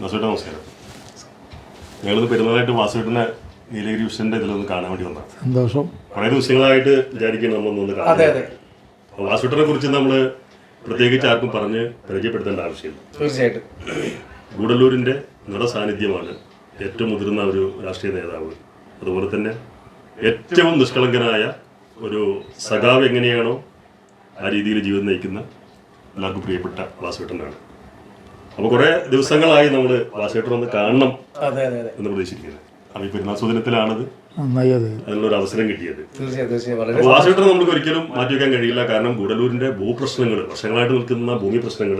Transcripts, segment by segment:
വാസുവേട്ട നമസ്കാരം. ഞങ്ങളിത് പെരുന്നാളായിട്ട് വാസുവിട്ടിനെ നീലഗിരി വിഷന്റെ ഇതിലൊന്ന് കാണാൻ വേണ്ടി വന്നതാണ്. സന്തോഷം. കുറേ ദിവസങ്ങളായിട്ട് വിചാരിക്കണം നമ്മളൊന്ന് അതെ അതെ. കുറിച്ച് നമ്മൾ പ്രത്യേകിച്ച് ആർക്കും പറഞ്ഞ് പരിചയപ്പെടുത്തേണ്ട ആവശ്യമില്ല. തീർച്ചയായിട്ടും. ഗൂഡല്ലൂരിന്റെ നിറ സാന്നിധ്യമാണ് ഏറ്റവും മുതിർന്ന ഒരു രാഷ്ട്രീയ നേതാവ്. അതുപോലെ തന്നെ ഏറ്റവും നിഷ്കളങ്കനായ ഒരു സഖാവ് എങ്ങനെയാണോ ആ രീതിയിൽ ജീവിതം നയിക്കുന്ന എല്ലാവർക്കും പ്രിയപ്പെട്ട വാസുവേട്ടനാണ് അപ്പോൾ കുറേ ദിവസങ്ങളായി നമ്മൾ വാശേട്ടർ ഒന്ന് കാണണം അതെ അതെ അതെ. എന്ന് പ്രതീക്ഷിക്കുന്നത് അപ്പോൾ ഈ പെരുന്നാൾ സുദിനത്തിലാണത് അതിനുള്ളൊരു അവസരം കിട്ടിയത്. വാശേട്ടർ നമുക്ക് ഒരിക്കലും മാറ്റി വെക്കാൻ കഴിയില്ല. കാരണം ഗുഡലൂരിന്റെ ഭൂപ്രശ്നങ്ങൾ വർഷങ്ങളായിട്ട് നിൽക്കുന്ന ഭൂമി പ്രശ്നങ്ങൾ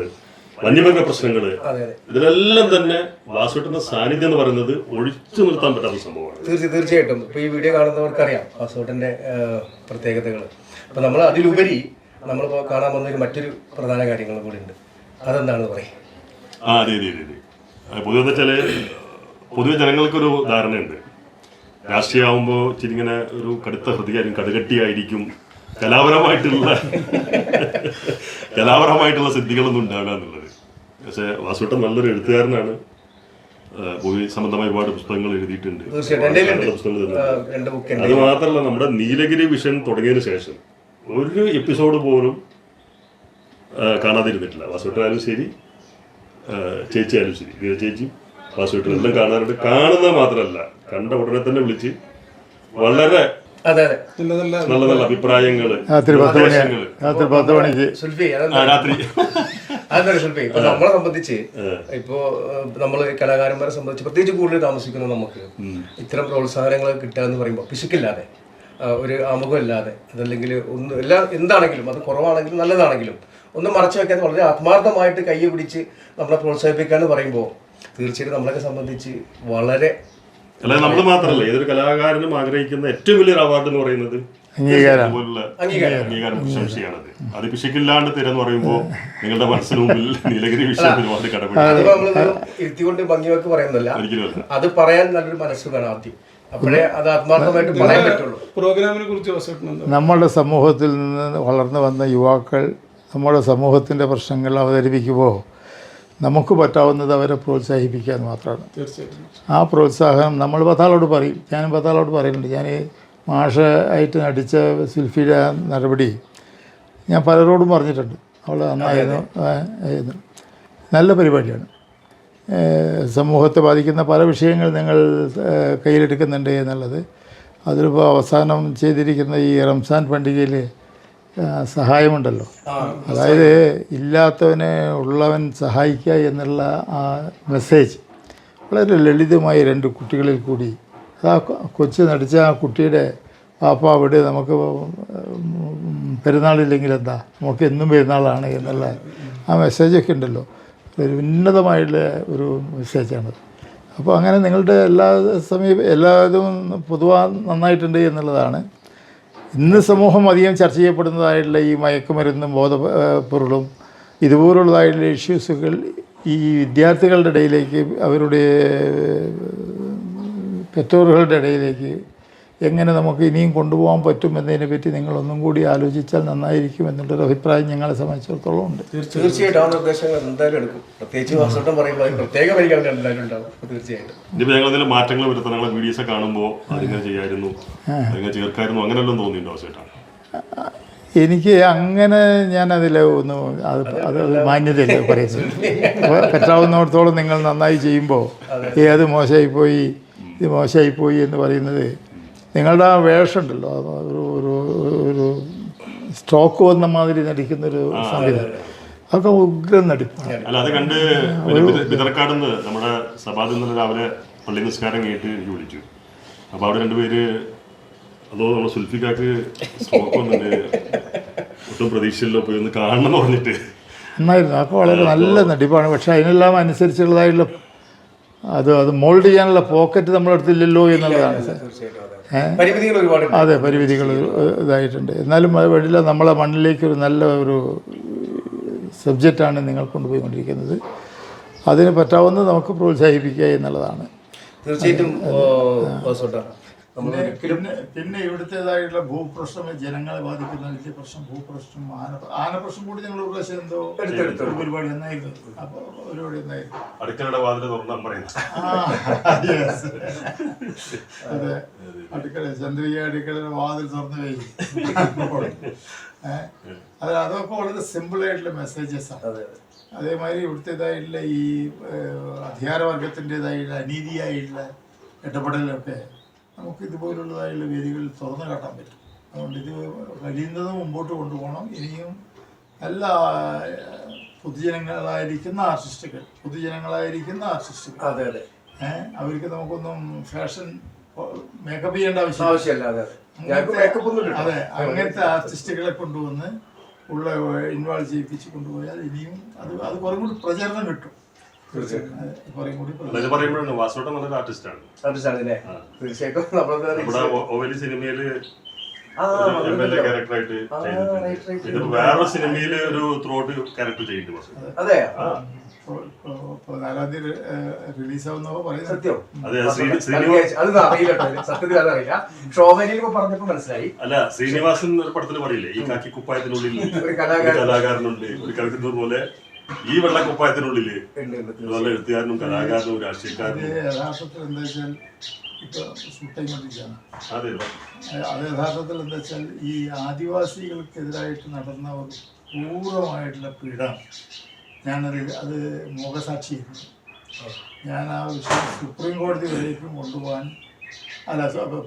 വന്യമൃഗ പ്രശ്നങ്ങൾ അതെ അതെ. ഇതിലെല്ലാം തന്നെ വാസുവേട്ടന്റെ സാന്നിധ്യം എന്ന് പറയുന്നത് ഒഴിച്ചു നിർത്താൻ പറ്റാത്ത സംഭവമാണ്. തീർച്ചയായും തീർച്ചയായിട്ടും. ഇപ്പൊ ഈ വീഡിയോ കാണുന്നവർക്കറിയാം വാസുവേട്ടന്റെ പ്രത്യേകതകൾ അപ്പൊ നമ്മൾ അതിലുപരി നമ്മളിപ്പോൾ കാണാൻ വന്നൊരു മറ്റൊരു പ്രധാന കാര്യങ്ങൾ കൂടി ഉണ്ട്. അതെന്താണെന്ന് പറയും? ആ അതെ അതെ അതെ പൊതുവെ പൊതുവെ ജനങ്ങൾക്കൊരു ധാരണയുണ്ട്. രാഷ്ട്രീയമാകുമ്പോൾ ചിരിങ്ങനെ ഒരു കടുത്ത ഹൃദയമായിരിക്കും കടുകട്ടിയായിരിക്കും. കലാപരമായിട്ടുള്ള കലാപരമായിട്ടുള്ള സിദ്ധികളൊന്നും ഉണ്ടാവില്ല എന്നുള്ളത്. പക്ഷേ വാസുട്ടം നല്ലൊരു എഴുത്തുകാരനാണ്. ഭൂമി സംബന്ധമായ ഒരുപാട് പുസ്തകങ്ങൾ എഴുതിയിട്ടുണ്ട്. അത് മാത്രമല്ല നമ്മുടെ നീലഗിരി വിഷൻ തുടങ്ങിയതിന് ശേഷം ഒരു എപ്പിസോഡ് പോലും കാണാതിരുന്നിട്ടില്ല. വാസുട്ടായാലും ശരി ചേച്ചിയായാലും ശരി ഗീത ചേച്ചി വാസുവേട്ടൻ എല്ലാം കാണാറുണ്ട്. കാണുന്നത് മാത്രമല്ല കണ്ട ഉടനെ തന്നെ വിളിച്ച് വളരെ നല്ല നല്ല അഭിപ്രായങ്ങൾ രാത്രി പത്ത് മണി നിർദ്ദേശങ്ങൾ. രാത്രി പത്ത് മണിക്ക്. സുൽഫി അതെന്താ രാത്രി. അതെന്താണ് സുൽഫി ഇപ്പൊ നമ്മളെ സംബന്ധിച്ച് ഇപ്പോ നമ്മൾ കലാകാരന്മാരെ സംബന്ധിച്ച് പ്രത്യേകിച്ച് കൂടുതൽ താമസിക്കുന്ന നമുക്ക് ഇത്തരം പ്രോത്സാഹനങ്ങൾ കിട്ടുക എന്ന് പറയുമ്പോൾ പിശുക്കില്ലാതെ ഒരു ഒരു ആമുഖമില്ലാതെ അതല്ലെങ്കിൽ ഒന്ന് എല്ലാ എന്താണെങ്കിലും അത് കുറവാണെങ്കിലും നല്ലതാണെങ്കിലും ഒന്നും മറച്ചു വെക്കാതെ വളരെ ആത്മാർത്ഥമായിട്ട് കൈ പിടിച്ച് നമ്മളെ പ്രോത്സാഹിപ്പിക്കുക എന്ന് പറയുമ്പോൾ തീർച്ചയായിട്ടും നമ്മളൊക്കെ സംബന്ധിച്ച് വളരെ അല്ല നമ്മൾ മാത്രമല്ല ഏതൊരു കലാകാരനും ആഗ്രഹിക്കുന്ന ഏറ്റവും വലിയൊരു അവാർഡ് എന്ന് പറയുന്നത് അംഗീകാരം. അംഗീകാരം. പ്രശംസയാണത്. അത് പിശക്കില്ലാണ്ട് തരെന്ന് പറയുമ്പോൾ നിങ്ങളുടെ മനസ്സിന് മുമ്പിൽ നീലഗിരി വിഷയം ഒരുപാട് ഇരുത്തിക്കൊണ്ട് ഭംഗിവെക്ക് പറയുന്നില്ല അത് പറയാൻ നല്ലൊരു മനസ്സ് വേണം ആദ്യം. അപ്പോഴേ അത് ആത്മാർത്ഥമായിട്ട് പറയാൻ പറ്റുള്ളൂ. പ്രോഗ്രാമിനെ കുറിച്ച് നമ്മളുടെ നമ്മുടെ സമൂഹത്തിൽ നിന്ന് വളർന്നു വന്ന യുവാക്കൾ നമ്മുടെ സമൂഹത്തിന്റെ പ്രശ്നങ്ങൾ അവതരിപ്പിക്കുമ്പോൾ നമുക്ക് പറ്റാവുന്നത് അവരെ പ്രോത്സാഹിപ്പിക്കാൻ മാത്രമാണ്. തീർച്ചയായിട്ടും. ആ പ്രോത്സാഹനം നമ്മൾ പത്താളോട് പറയും. ഞാനും പത്താളോട് പറയുന്നുണ്ട്. ഞാൻ മാഷ ആയിട്ട് നടിച്ച സുൽഫിയുടെ നടപടി ഞാൻ പലരോടും പറഞ്ഞിട്ടുണ്ട്. അവൾ നന്നായിരുന്നു. നല്ല പരിപാടിയാണ്. സമൂഹത്തെ ബാധിക്കുന്ന പല വിഷയങ്ങൾ നിങ്ങൾ കയ്യിലെടുക്കുന്നുണ്ട് എന്നുള്ളത്. അതിലിപ്പോൾ അവസാനം ചെയ്തിരിക്കുന്ന ഈ റംസാൻ പണ്ടികയിൽ സഹായമുണ്ടല്ലോ. അതായത് ഇല്ലാത്തവനെ ഉള്ളവൻ സഹായിക്കുക എന്നുള്ള ആ മെസ്സേജ് വളരെ ലളിതമായി രണ്ട് കുട്ടികളിൽ കൂടി. അത് ആ കൊച്ചു നടിച്ച ആ കുട്ടിയുടെ പാപ്പ അവിടെ നമുക്ക് പെരുന്നാളില്ലെങ്കിൽ എന്താ? നമുക്ക് എന്നും പെരുന്നാളാണ് എന്നുള്ള ആ മെസ്സേജൊക്കെ ഉണ്ടല്ലോ. ഒരു ഉന്നതമായിട്ടുള്ള ഒരു മെസ്സേജാണത് അപ്പോൾ അങ്ങനെ നിങ്ങളുടെ എല്ലാ സമീപ എല്ലാതും പൊതുവാ നന്നായിട്ടുണ്ട് എന്നുള്ളതാണ്. ഇന്ന് സമൂഹം അധികം ചർച്ച ചെയ്യപ്പെടുന്നതായിട്ടുള്ള ഈ മയക്കുമരുന്നും ബോധപൊരുളും ഇതുപോലുള്ളതായിട്ടുള്ള ഇഷ്യൂസുകൾ ഈ വിദ്യാർത്ഥികളുടെ ഇടയിലേക്ക് അവരുടെ പെറ്റോറുകളുടെ ഇടയിലേക്ക് എങ്ങനെ നമുക്ക് ഇനിയും കൊണ്ടുപോകാൻ പറ്റും എന്നതിനെ പറ്റി നിങ്ങളൊന്നും കൂടി ആലോചിച്ചാൽ നന്നായിരിക്കും എന്നുള്ളൊരു അഭിപ്രായം ഞങ്ങളെ സംബന്ധിച്ചിടത്തോളം ഉണ്ട്. തീർച്ചയായിട്ടും ആ നിർദ്ദേശങ്ങൾ എന്തായാലും എടുക്കും. പ്രത്യേകിച്ച് വാസോട്ടം പറയുമ്പോൾ പ്രത്യേക പരിഗണന എന്തായാലും ഉണ്ടാവും. തീർച്ചയായിട്ടും. ഞങ്ങൾ എന്തെങ്കിലും മാറ്റങ്ങൾ വരുത്താൻ ഞങ്ങളെ വീഡിയോസ് കാണുമ്പോൾ അതിങ്ങനെ ചെയ്യായിരുന്നു അതിങ്ങനെ ചേർക്കായിരുന്നു അങ്ങനെയെല്ലാം തോന്നിയിട്ടുണ്ടോ അവസ്ഥയായിട്ടാണ് എനിക്ക് അങ്ങനെ ഞാൻ അതിൽ ഒന്ന് അത് അത് മാന്യതയില്ല പറയുന്നത് അപ്പോൾ പറ്റാവുന്നിടത്തോളം നിങ്ങൾ നന്നായി ചെയ്യുമ്പോൾ ഏത് മോശമായിപ്പോയി ഇത് മോശമായിപ്പോയി എന്ന് പറയുന്നത് നിങ്ങളുടെ ആ വേഷമുണ്ടല്ലോ. ഒരു ഒരു ഒരു സ്റ്റോക്ക് വന്ന മാതിരി നടിക്കുന്നൊരു സംവിധാനം. അതൊക്കെ ഉഗ്രം നടിപ്പാണ് അല്ല അത് കണ്ട് ബിദർക്കാടുന്ന് നമ്മുടെ സഭാതിൽ നിന്ന് രാവിലെ പള്ളി നിസ്കാരം കേട്ട് എനിക്ക് വിളിച്ചു. അപ്പോൾ അവിടെ രണ്ടുപേര് അതോ നമ്മുടെ സുൽഫിക്കാക്ക് സ്ട്രോക്ക് വന്നിട്ട് ഒട്ടും പ്രതീക്ഷയില്ലോ പോയി ഒന്ന് കാണണം എന്ന് പറഞ്ഞിട്ട്. എന്നായിരുന്നു അതൊക്കെ വളരെ നല്ല നടിപ്പാണ്. പക്ഷെ അതിനെല്ലാം അനുസരിച്ചുള്ളതായിട്ടുള്ള അത് അത് മോൾഡ് ചെയ്യാനുള്ള പോക്കറ്റ് നമ്മളെടുത്തില്ലല്ലോ എന്നുള്ളതാണ്. തീർച്ചയായിട്ടും അതെ. പരിമിതികൾ ഇതായിട്ടുണ്ട്. എന്നാലും അത് വഴിയില്ല നമ്മളെ മണ്ണിലേക്ക് ഒരു നല്ല ഒരു സബ്ജക്റ്റാണ് നിങ്ങൾ കൊണ്ടുപോയിക്കൊണ്ടിരിക്കുന്നത്. അതിന് പറ്റാവുന്ന നമുക്ക് പ്രോത്സാഹിപ്പിക്കുക എന്നുള്ളതാണ്. തീർച്ചയായിട്ടും നമ്മൾ പിന്നെ ഒരിക്കലും പിന്നെ പിന്നെ ഇവിടുത്തേതായിട്ടുള്ള ഭൂപ്രശ്നം ജനങ്ങളെ ബാധിക്കുന്ന വലിയ പ്രശ്നം ഭൂപ്രശ്നം ആന ആനപ്രശ്നം കൂടി ഞങ്ങൾ പ്രശ്നം പ്രാവശ്യം എന്തോ എടുത്തെടുത്തു. ഒരു പരിപാടി എന്നായിരുന്നു അപ്പോൾ ഒരു പരിപാടി എന്നായിരുന്നു അടുക്കളയുടെ വാതിൽ തുറന്നാൻ പറയുന്നത്. അതെ. അടുക്കള ചന്ദ്രിക അടുക്കളയുടെ വാതിൽ തുറന്നു കഴിഞ്ഞു. അതെ അത് അതൊക്കെ വളരെ സിമ്പിൾ ആയിട്ടുള്ള മെസ്സേജസ് ആണ്. അതെ അതെ. അതേമാതിരി ഇവിടുത്തേതായിട്ടുള്ള ഈ അധികാരവർഗത്തിന്റെതായിട്ടുള്ള അനീതിയായിട്ടുള്ള ഇടപെടലൊക്കെ നമുക്ക് ഇതുപോലുള്ളതായുള്ള വേദികളിൽ തുറന്നു കാട്ടാൻ പറ്റും. അതുകൊണ്ട് ഇത് കഴിയുന്നത് മുമ്പോട്ട് കൊണ്ടുപോകണം. ഇനിയും എല്ലാ പൊതുജനങ്ങളായിരിക്കുന്ന ആർട്ടിസ്റ്റുകൾ പൊതുജനങ്ങളായിരിക്കുന്ന ആർട്ടിസ്റ്റുകൾ. അതെ അതെ. ഏഹ്, അവർക്ക് നമുക്കൊന്നും ഫാഷൻ മേക്കപ്പ് ചെയ്യേണ്ട ആവശ്യമില്ല. ആവശ്യമല്ല അതെ അങ്ങനത്തെ ആർട്ടിസ്റ്റുകളെ കൊണ്ടുവന്ന് ഉള്ള ഇൻവോൾവ് ചെയ്യിപ്പിച്ച് കൊണ്ടുപോയാൽ ഇനിയും അത് അത് കുറേ കൂടി പ്രചരണം കിട്ടും. പറയുമ്പോഴാണ് വാസോട്ടം നല്ലൊരു ആർട്ടിസ്റ്റ് ആണ്. തീർച്ചയായിട്ടും നമ്മുടെ സിനിമയിൽ ക്യാരക്ടറായിട്ട് സിനിമയിൽ ഒരു ത്രോട്ട് ക്യാരക്ടർ ചെയ്യുന്നുണ്ട് അതെ. തീയതി സത്യം. സത്യത്തിൽ അതറിയില്ല. പറഞ്ഞപ്പോ മനസ്സിലായി. അല്ല ശ്രീനിവാസൻ പടത്തിൽ പറയില്ലേ ഈ കാക്കി കുപ്പായത്തിനുള്ളിൽ. ഒരു കലാകാരനുണ്ട്. ഒരു കലക്കുന്നത് പോലെ ഈ വെള്ള കുപ്പായത്തിനുള്ളിൽ ഉണ്ട്, ഉണ്ട്. അതുപോലെ എഴുത്തുകാരനും കലാകാരനും രാഷ്ട്രീയക്കാരനും. അത് യഥാർത്ഥത്തിൽ എന്താ വെച്ചാൽ ഇപ്പോൾ ഷൂട്ടിംഗ് കൊണ്ടിരിക്കുകയാണ് അതെ യഥാർത്ഥത്തിൽ എന്താ വെച്ചാൽ ഈ ആദിവാസികൾക്കെതിരായിട്ട് നടന്ന ഒരു ക്രൂരമായിട്ടുള്ള പീഡ ഞാനത് അത് മുഖസാക്ഷിയായിരുന്നു ഞാൻ ആ വിഷയം സുപ്രീം കോടതി വരേക്കും കൊണ്ടുപോകാൻ അല്ല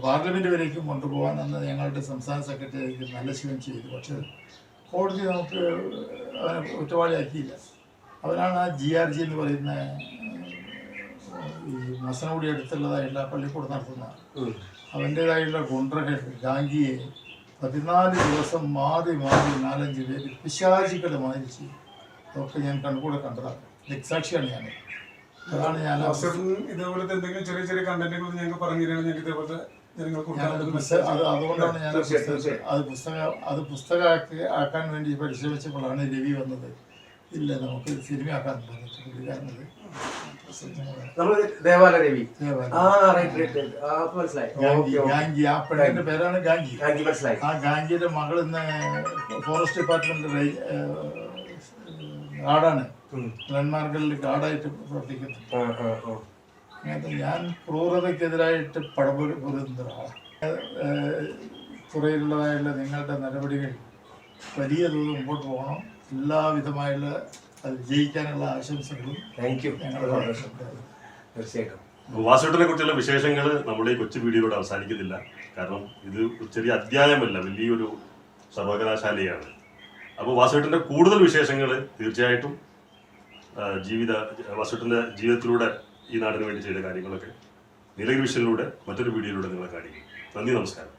പാർലമെന്റ് വരേക്കും കൊണ്ടുപോകാൻ അന്ന് ഞങ്ങളുടെ സംസ്ഥാന സെക്രട്ടറി നല്ല ശിവൻ ചെയ്തു. പക്ഷെ കോടതി നമുക്ക് അവനെ കുറ്റവാളിയാക്കിയില്ല അവനാണ് ആ ജി ആർ ജി എന്ന് പറയുന്ന ഈ മസനഗുടി അടുത്തുള്ളതായുള്ള പള്ളിക്കൂടം നടത്തുന്ന അവന്റേതായുള്ള ഗുണ്ടകൾ ഗാംഗിയെ പതിനാല് ദിവസം മാറി മാറി നാലഞ്ച് പേര് പിശാചികളെ മാതിരി ചെയ്യും അതൊക്കെ ഞാൻ കണ്ണുകൂടെ കണ്ടതാണ് ദക്സാക്ഷിയാണ് ഞാൻ. അതാണ് ഞാൻ ഇതേപോലത്തെ എന്തെങ്കിലും ചെറിയ ചെറിയ കണ്ടന്റുകൾ ഞങ്ങൾക്ക് പറഞ്ഞു തരാൻ ഞങ്ങൾക്ക് ഇതേപോലത്തെ അതുകൊണ്ടാണ് ഞാൻ അത് പുസ്തക അത് പുസ്തകമാക്കി ആക്കാൻ വേണ്ടി പരിശ്രമിച്ചപ്പോഴാണ് രവി വന്നത്. ഇല്ല നമുക്ക് സിനിമയാക്കാൻ ആക്കാൻ പുള്ളിക്കാരനത് നമ്മൾ ദേവാല രവി. ആ റൈറ്റ് മനസ്സിലായി. ഗാംഗി. ആ പെണ്ണിന്റെ പേരാണ് ഗാംഗി. മനസ്സിലായി. ആ ഗാംഗിയുടെ മകൾ ഇന്ന് ഫോറസ്റ്റ് ഡിപ്പാർട്ട്മെന്റ് ഗാർഡാണ് ലാൻഡ്മാർക്കിൽ ലെൻമാർഗിൽ ഗാർഡായിട്ട് അങ്ങനത്തെ ഞാൻ ക്രൂരതയ്ക്കെതിരായിട്ട് പടപൊരു പൊരുതുന്ന ഒരാളാണ് ഏഹ് തുറയിലുള്ളതായുള്ള നിങ്ങളുടെ നടപടികൾ വലിയ തോതിൽ മുമ്പോട്ട് പോകണം. എല്ലാവിധമായുള്ള അത് വിജയിക്കാനുള്ള ആശംസകളും താങ്ക് യു ഞങ്ങളുടെ. തീർച്ചയായിട്ടും. വാസുട്ടിനെ കുറിച്ചുള്ള വിശേഷങ്ങൾ നമ്മുടെ ഈ കൊച്ചു വീഡിയോയിലൂടെ അവസാനിക്കുന്നില്ല. കാരണം ഇത് ഒരു ചെറിയ അധ്യായമല്ല വലിയൊരു സർവകലാശാലയാണ്. അപ്പോൾ വാസുവേട്ടന്റെ കൂടുതൽ വിശേഷങ്ങൾ തീർച്ചയായിട്ടും ജീവിത വാസുവേട്ടന്റെ ജീവിതത്തിലൂടെ ഈ നാടിന് വേണ്ടി ചെയ്ത കാര്യങ്ങളൊക്കെ നീലഗിരി വിഷനിലൂടെ മറ്റൊരു വീഡിയോയിലൂടെ നിങ്ങളെ കാണിക്കും. നന്ദി നമസ്കാരം.